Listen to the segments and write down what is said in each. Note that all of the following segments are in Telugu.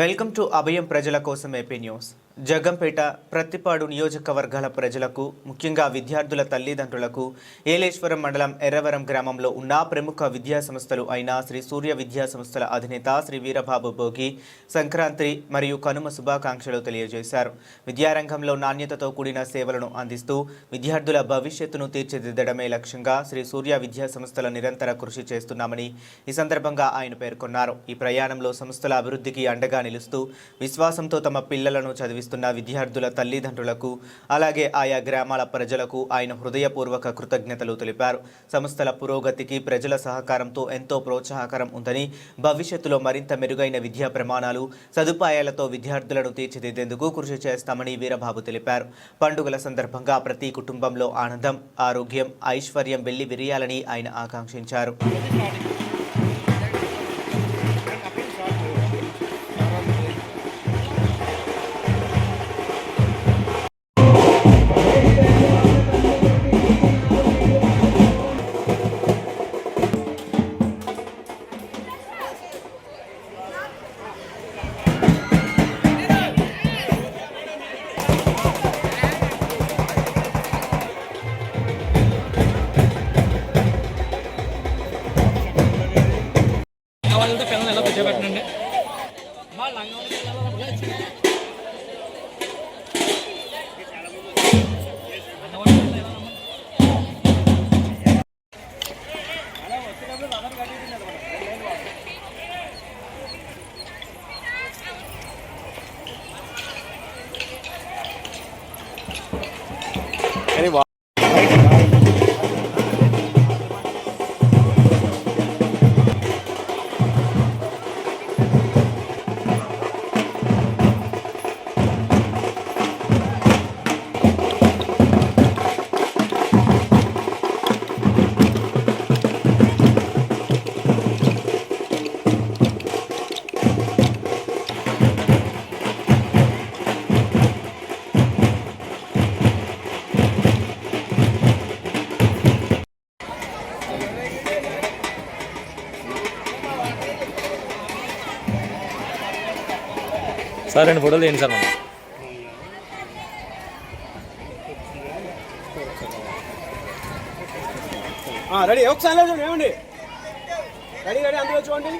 వెల్కమ్ టు అభయం ప్రజల కోసం ఏపీ న్యూస్. జగంపేట ప్రత్తిపాడు నియోజకవర్గాల ప్రజలకు ముఖ్యంగా విద్యార్థుల తల్లిదండ్రులకు ఏలేశ్వరం మండలం ఎర్రవరం గ్రామంలో ఉన్న ప్రముఖ విద్యా సంస్థలు అయిన శ్రీ సూర్య విద్యా సంస్థల అధినేత శ్రీ వీరబాబు భోగి సంక్రాంతి మరియు కనుమ శుభాకాంక్షలు తెలియజేశారు. విద్యారంగంలో నాణ్యతతో కూడిన సేవలను అందిస్తూ విద్యార్థుల భవిష్యత్తును తీర్చిదిద్దడమే లక్ష్యంగా శ్రీ సూర్య విద్యా సంస్థల నిరంతర కృషి చేస్తున్నామని ఈ సందర్భంగా ఆయన పేర్కొన్నారు. ఈ ప్రయాణంలో సంస్థల అభివృద్ధికి అండగా నిలుస్తూ విశ్వాసంతో తమ పిల్లలను చేస్తున్న విద్యార్థుల తల్లిదండ్రులకు అలాగే ఆయా గ్రామాల ప్రజలకు ఆయన హృదయపూర్వక కృతజ్ఞతలు తెలిపారు. సంస్థల పురోగతికి ప్రజల సహకారంతో ఎంతో ప్రోత్సాహకరం ఉందని భవిష్యత్తులో మరింత మెరుగైన విద్యా ప్రమాణాలు సదుపాయాలతో విద్యార్థులను తీర్చిదిద్దేందుకు కృషి చేస్తామని వీరబాబు తెలిపారు. పండుగల సందర్భంగా ప్రతి కుటుంబంలో ఆనందం ఆరోగ్యం ఐశ్వర్యం వెళ్ళి విరియాలని ఆయన ఆకాంక్షించారు. Anyway. సార్ రెండు ఫోటోలు తీయండి సార్ మనం రెడీ. ఒకసారి చూడండి ఏమండి రెడీ రెడీ. అందులో చూడండి.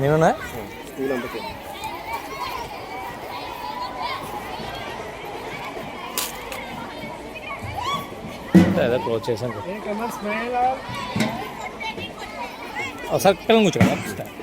నేనున్నా? అదే క్లోజ్ చేశాను. ఒకసారి పిల్లలు కూర్చోండి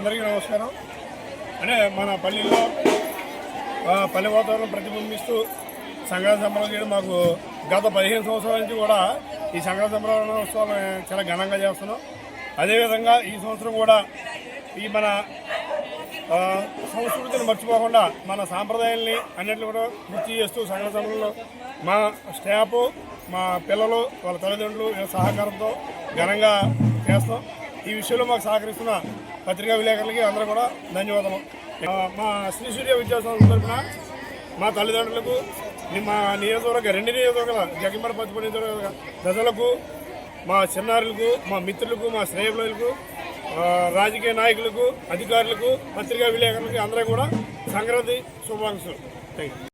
అందరికీ నమస్కారం. అంటే మన పల్లెల్లో పల్లె వాతావరణం ప్రతిబింబిస్తూ సంక్రాంతి సంబరాలు చేయడం మాకు గత పదిహేను సంవత్సరాల నుంచి కూడా ఈ సంక్రాంతి సంబరాలోత్సవాలు చాలా ఘనంగా చేస్తున్నాం. అదేవిధంగా ఈ సంవత్సరం కూడా ఈ మన సంస్కృతిని మర్చిపోకుండా మన సాంప్రదాయాల్ని అన్నింటిని కూడా గుర్తు చేస్తూ సంక్రాంతి సంబరంలో మా స్టాఫ్ మా పిల్లలు వాళ్ళ తల్లిదండ్రులు సహకారంతో ఘనంగా చేస్తాం ఈ విషయంలో మాకు సహకరిస్తున్న పత్రికా విలేకరులకి అందరూ కూడా ధన్యవాదాలు మా శ్రీ సూర్య విద్యాసంస్థ తరఫున మా తల్లిదండ్రులకు మా నియోజకవర్గ రెండు నియోజకవర్గాల జగన్మడ పత్తిపల్లి నియోజకవర్గ ప్రజలకు మా చిన్నారులకు మా మిత్రులకు మా స్నేహితులకు రాజకీయ నాయకులకు అధికారులకు పత్రికా విలేకరులకి అందరూ కూడా సంక్రాంతి శుభాకాంక్షలు. Thank you